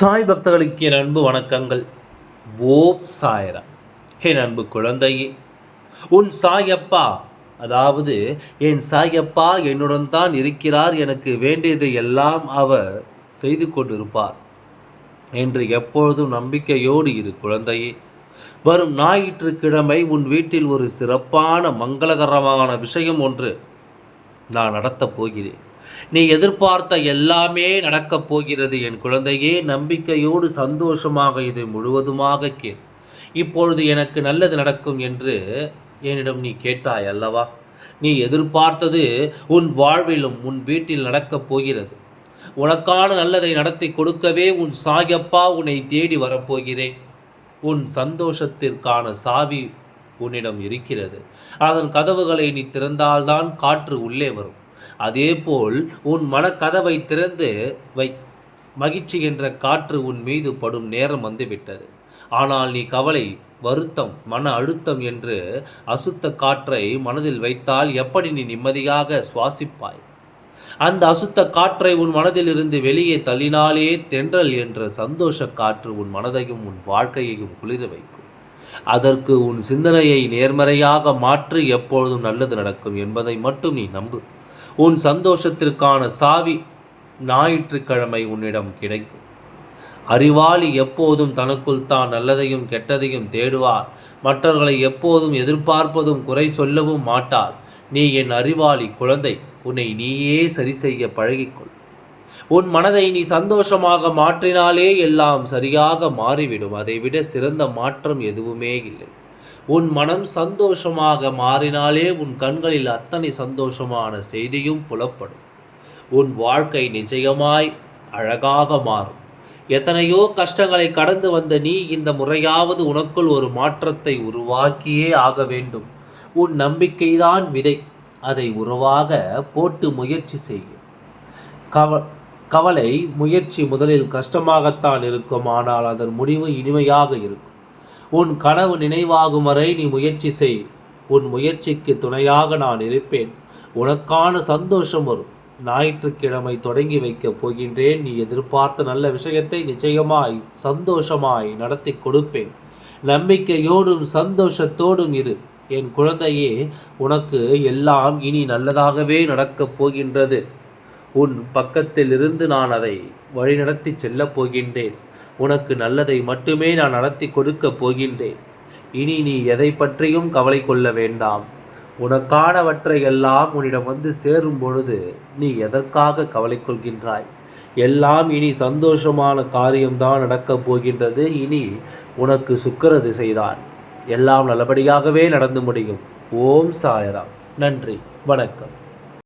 சாய் பக்தர்களுக்கு என் அன்பு வணக்கங்கள். ஓம் சாயரா என் அன்பு குழந்தையே உன் சாயப்பா அதாவது என் சாயப்பா என்னுடன் தான் இருக்கிறார் எனக்கு வேண்டியதை எல்லாம் அவர் செய்து கொண்டிருப்பார். என்று எப்பொழுதும் நம்பிக்கையோடு இரு குழந்தையே வரும் ஞாயிற்றுக்கிழமை உன் வீட்டில் ஒரு சிறப்பான மங்களகரமான விஷயம் ஒன்று நான் நடத்தப் போகிறேன். நீ எதிர்பார்த்த எல்லாமே நடக்கப் போகிறது என் குழந்தையே நம்பிக்கையோடு சந்தோஷமாக இதை முழுவதுமாக கேள். இப்பொழுது எனக்கு நல்லது நடக்கும் என்று என்னிடம் நீ கேட்டாய் அல்லவா? நீ எதிர்பார்த்தது உன் வாழ்விலும் உன் வீட்டில் நடக்கப் போகிறது. உனக்கான நல்லதை நடத்தி கொடுக்கவே உன் சாயப்பா உன்னை தேடி வரப்போகிறேன் உன் சந்தோஷத்திற்கான சாவி உன்னிடம் இருக்கிறது. அதன் கதவுகளை நீ திறந்தால்தான் காற்று உள்ளே வரும். அதேபோல் உன் மனக்கதவை திறந்து வை. மகிழ்ச்சி என்ற காற்று உன் மீது படும் நேரம் வந்துவிட்டது. ஆனால் நீ கவலை வருத்தம் மன அழுத்தம் என்று அசுத்த காற்றை மனதில் வைத்தால் எப்படி நீ நிம்மதியாக சுவாசிப்பாய்? அந்த அசுத்த காற்றை உன் மனதிலிருந்து வெளியே தள்ளினாலே தென்றல் என்ற சந்தோஷ காற்று உன் மனதையும் உன் வாழ்க்கையையும் குளிர வைக்கும். அதற்கு உன் சிந்தனையை நேர்மறையாக மாற்றி எப்பொழுதும் நல்லது நடக்கும் என்பதை மட்டும் நீ நம்பு. உன் சந்தோஷத்திற்கான சாவி ஞாயிற்றுக்கிழமை உன்னிடம் கிடைக்கும். அறிவாளி எப்போதும் தனக்குள் தான் நல்லதையும் கெட்டதையும் தேடுவார். மற்றவர்களை எப்போதும் எதிர்பார்ப்பதும் குறை சொல்லவும் மாட்டார். நீ என் அறிவாளி குழந்தை உன்னை நீயே சரி செய்ய பழகிக்கொள். உன் மனதை நீ சந்தோஷமாக மாற்றினாலே எல்லாம் சரியாக மாறிவிடும். அதைவிட சிறந்த மாற்றம் எதுவுமே இல்லை. உன் மனம் சந்தோஷமாக மாறினாலே உன் கண்களில் அத்தனை சந்தோஷமான செய்தியும் புலப்படும். உன் வாழ்க்கை நிச்சயமாய் அழகாக மாறும். எத்தனையோ கஷ்டங்களை கடந்து வந்த நீ இந்த முறையாவது உனக்குள் ஒரு மாற்றத்தை உருவாக்கியே ஆக வேண்டும். உன் நம்பிக்கைதான் விதை. அதை உருவாக போட்டு முயற்சி செய்யும் கவ கவலை முயற்சி முதலில் கஷ்டமாகத்தான் இருக்கும் ஆனால் அதன் முடிவு இனிமையாக இருக்கும். உன் கனவு நினைவாகும் வரை நீ முயற்சி செய். உன் முயற்சிக்கு துணையாக நான் இருப்பேன். உனக்கான சந்தோஷம் வரும். ஞாயிற்றுக்கிழமை தொடங்கி வைக்கப் போகின்றேன். நீ எதிர்பார்த்த நல்ல விஷயத்தை நிச்சயமாய் சந்தோஷமாய் நடத்தி கொடுப்பேன். நம்பிக்கையோடும் சந்தோஷத்தோடும் இரு. என் குழந்தையே உனக்கு எல்லாம் இனி நல்லதாகவே நடக்கப் போகின்றது. உன் பக்கத்திலிருந்து நான் அதை வழிநடத்தி செல்லப் போகின்றேன். உனக்கு நல்லதை மட்டுமே நான் நடத்தி கொடுக்கப் போகின்றேன். இனி நீ எதை பற்றியும் கவலை கொள்ள வேண்டாம். உனக்கானவற்றை எல்லாம் உன்னிடம் வந்து சேரும் பொழுது நீ எதற்காக கவலை கொள்கின்றாய்? எல்லாம் இனி சந்தோஷமான காரியம்தான் நடக்கப் போகின்றது. இனி உனக்கு சுக்கர திசைதான் எல்லாம் நல்லபடியாகவே நடந்து முடியும். ஓம் சாயராம். நன்றி. வணக்கம்.